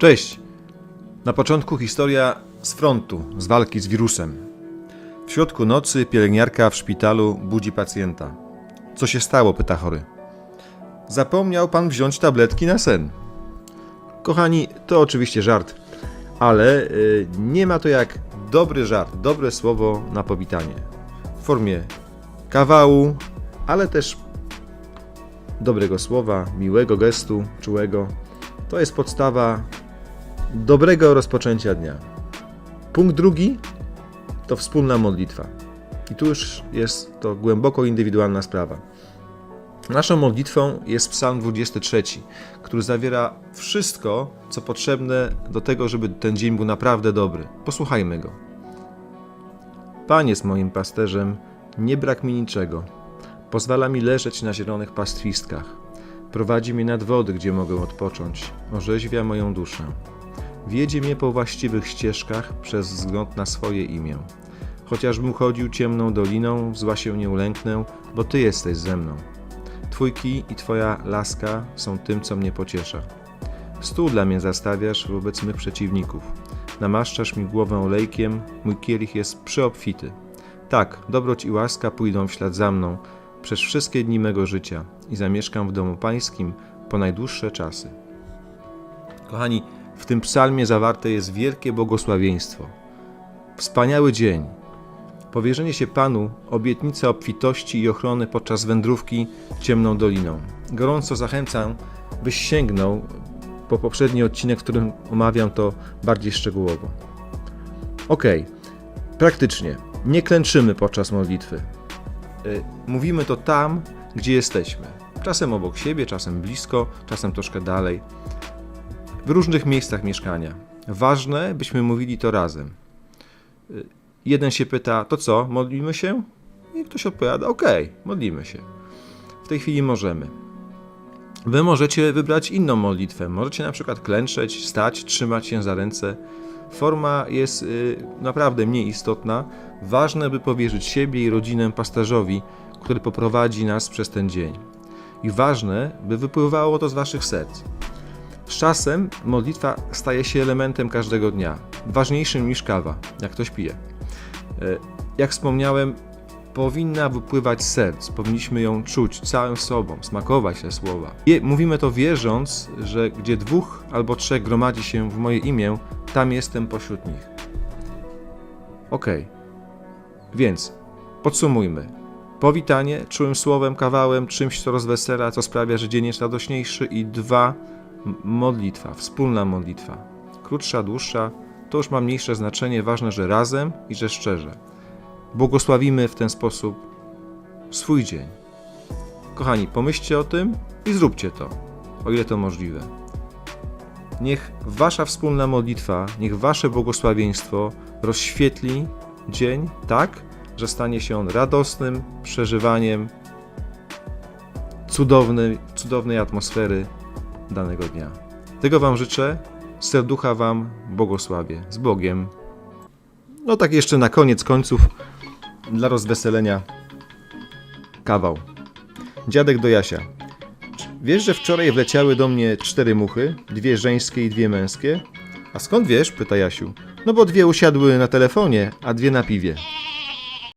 Cześć! Na początku historia z frontu, z walki z wirusem. W środku nocy pielęgniarka w szpitalu budzi pacjenta. Co się stało? pyta chory. Zapomniał pan wziąć tabletki na sen. Kochani, to oczywiście żart, ale y, nie ma to jak dobry żart, dobre słowo na powitanie. W formie kawału, ale też dobrego słowa, miłego gestu, czułego. To jest podstawa dobrego rozpoczęcia dnia. Punkt drugi to wspólna modlitwa. I tu już jest to głęboko indywidualna sprawa. Naszą modlitwą jest Psalm 23, który zawiera wszystko, co potrzebne do tego, żeby ten dzień był naprawdę dobry. Posłuchajmy go. Pan jest moim pasterzem, nie brak mi niczego. Pozwala mi leżeć na zielonych pastwiskach. Prowadzi mnie nad wody, gdzie mogę odpocząć. Orzeźwia moją duszę. Wiedzie mnie po właściwych ścieżkach przez wzgląd na swoje imię. Chociażbym chodził ciemną doliną, zła się nie ulęknę, bo Ty jesteś ze mną. Twój kij i Twoja laska są tym, co mnie pociesza. Stół dla mnie zastawiasz wobec mych przeciwników. Namaszczasz mi głowę olejkiem, mój kielich jest przyobfity. Tak, dobroć i łaska pójdą w ślad za mną przez wszystkie dni mego życia i zamieszkam w domu pańskim po najdłuższe czasy. Kochani, w tym psalmie zawarte jest wielkie błogosławieństwo. Wspaniały dzień. Powierzenie się Panu, obietnica obfitości i ochrony podczas wędrówki ciemną doliną. Gorąco zachęcam, byś sięgnął po poprzedni odcinek, w którym omawiam to bardziej szczegółowo. Ok, praktycznie. Nie klęczymy podczas modlitwy. Y, Mówimy to tam, gdzie jesteśmy. Czasem obok siebie, czasem blisko, czasem troszkę dalej w różnych miejscach mieszkania. Ważne, byśmy mówili to razem. Y, Jeden się pyta, to co, modlimy się? I ktoś odpowiada, okej, modlimy się. W tej chwili możemy. Wy możecie wybrać inną modlitwę. Możecie na przykład klęczeć, stać, trzymać się za ręce. Forma jest y, naprawdę mniej istotna. Ważne, by powierzyć siebie i rodzinę pasterzowi, który poprowadzi nas przez ten dzień. I ważne, by wypływało to z waszych serc. Z czasem modlitwa staje się elementem każdego dnia, ważniejszym niż kawa, jak ktoś pije. E, Jak wspomniałem, powinna wypływać z serc, powinniśmy ją czuć całym sobą, smakować te słowa. I mówimy to wierząc, że gdzie dwóch albo trzech gromadzi się w moje imię, tam jestem pośród nich. Okej, więc podsumujmy. Powitanie czułym słowem, kawałem, czymś, co rozwesela, co sprawia, że dzień jest radośniejszy i dwa, modlitwa, wspólna modlitwa. Krótsza, dłuższa, to już ma mniejsze znaczenie, ważne, że razem i że szczerze. Błogosławimy w ten sposób swój dzień. Kochani, pomyślcie o tym i zróbcie to, o ile to możliwe. Niech wasza wspólna modlitwa, niech wasze błogosławieństwo rozświetli dzień tak, że stanie się on radosnym przeżywaniem cudownej, cudownej atmosfery danego dnia. Tego Wam życzę, serducha Wam błogosławię. Z Bogiem. No tak jeszcze na koniec końców, dla rozweselenia, kawał. Dziadek do Jasia. Wiesz, że wczoraj wleciały do mnie cztery muchy, dwie żeńskie i dwie męskie? A skąd wiesz? pyta Jasiu. No bo dwie usiadły na telefonie, a dwie na piwie.